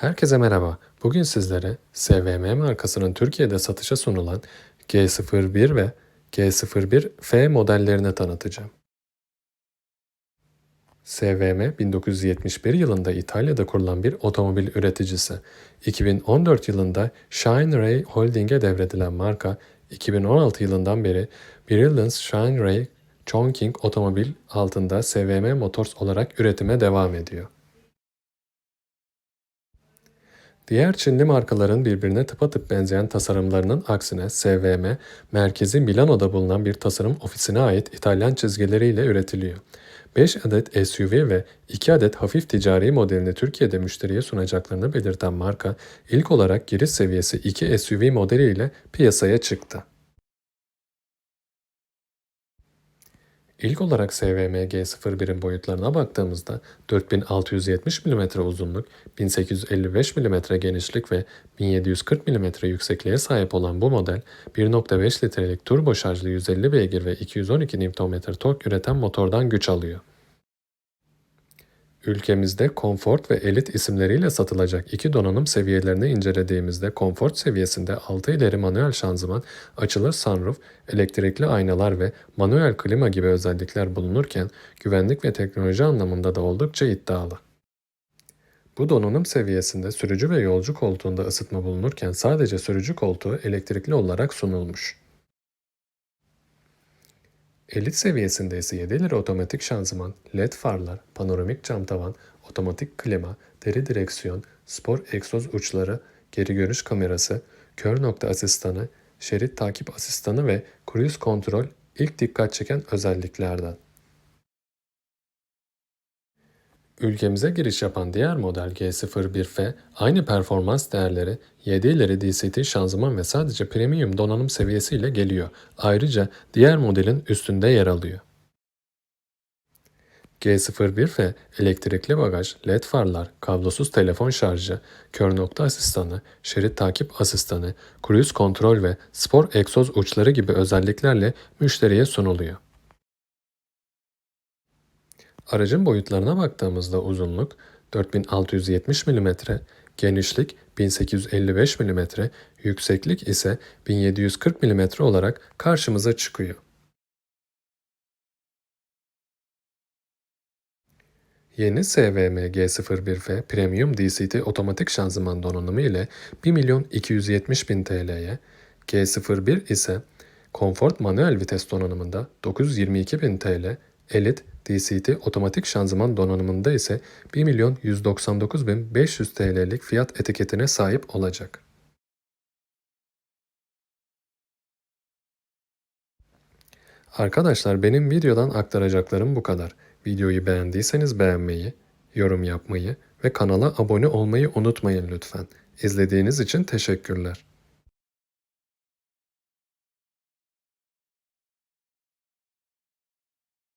Herkese merhaba. Bugün sizlere SVM markasının Türkiye'de satışa sunulan G01 ve G01F modellerini tanıtacağım. SVM 1971 yılında İtalya'da kurulan bir otomobil üreticisi. 2014 yılında Shine Ray Holding'e devredilen marka, 2016 yılından beri Brilliance Shine Ray Chongqing Otomobil altında SVM Motors olarak üretime devam ediyor. Diğer Çinli markaların birbirine tıpatıp benzeyen tasarımlarının aksine SVM, merkezi Milano'da bulunan bir tasarım ofisine ait İtalyan çizgileriyle üretiliyor. 5 adet SUV ve 2 adet hafif ticari modelini Türkiye'de müşteriye sunacaklarını belirten marka, ilk olarak giriş seviyesi 2 SUV modeliyle piyasaya çıktı. İlk olarak SVM G01'in boyutlarına baktığımızda 4670 mm uzunluk, 1855 mm genişlik ve 1740 mm yüksekliğe sahip olan bu model 1.5 litrelik turbo şarjlı 150 beygir ve 212 Nm tork üreten motordan güç alıyor. Ülkemizde Comfort ve Elite isimleriyle satılacak iki donanım seviyelerini incelediğimizde Comfort seviyesinde 6 ileri manuel şanzıman, açılır sunroof, elektrikli aynalar ve manuel klima gibi özellikler bulunurken güvenlik ve teknoloji anlamında da oldukça iddialı. Bu donanım seviyesinde sürücü ve yolcu koltuğunda ısıtma bulunurken sadece sürücü koltuğu elektrikli olarak sunulmuş. Elit seviyesinde ise 7 ileri otomatik şanzıman, led farlar, panoramik cam tavan, otomatik klima, deri direksiyon, spor egzoz uçları, geri görüş kamerası, kör nokta asistanı, şerit takip asistanı ve cruise kontrol ilk dikkat çeken özelliklerden. Ülkemize giriş yapan diğer model G01F aynı performans değerleri 7 ileri DCT şanzıman ve sadece premium donanım seviyesiyle geliyor. Ayrıca diğer modelin üstünde yer alıyor. G01F elektrikli bagaj, led farlar, kablosuz telefon şarjı, kör nokta asistanı, şerit takip asistanı, cruise kontrol ve spor egzoz uçları gibi özelliklerle müşteriye sunuluyor. Aracın boyutlarına baktığımızda uzunluk 4670 mm, genişlik 1855 mm, yükseklik ise 1740 mm olarak karşımıza çıkıyor. Yeni SVM G01F Premium DCT otomatik şanzıman donanımı ile 1 milyon 270 bin TL'ye, G01 ise Comfort manuel vites donanımında 922 bin TL, Elite DCT otomatik şanzıman donanımında ise 1 milyon 199 bin 500 TL'lik fiyat etiketine sahip olacak. Arkadaşlar benim videodan aktaracaklarım bu kadar. Videoyu beğendiyseniz beğenmeyi, yorum yapmayı ve kanala abone olmayı unutmayın lütfen. İzlediğiniz için teşekkürler.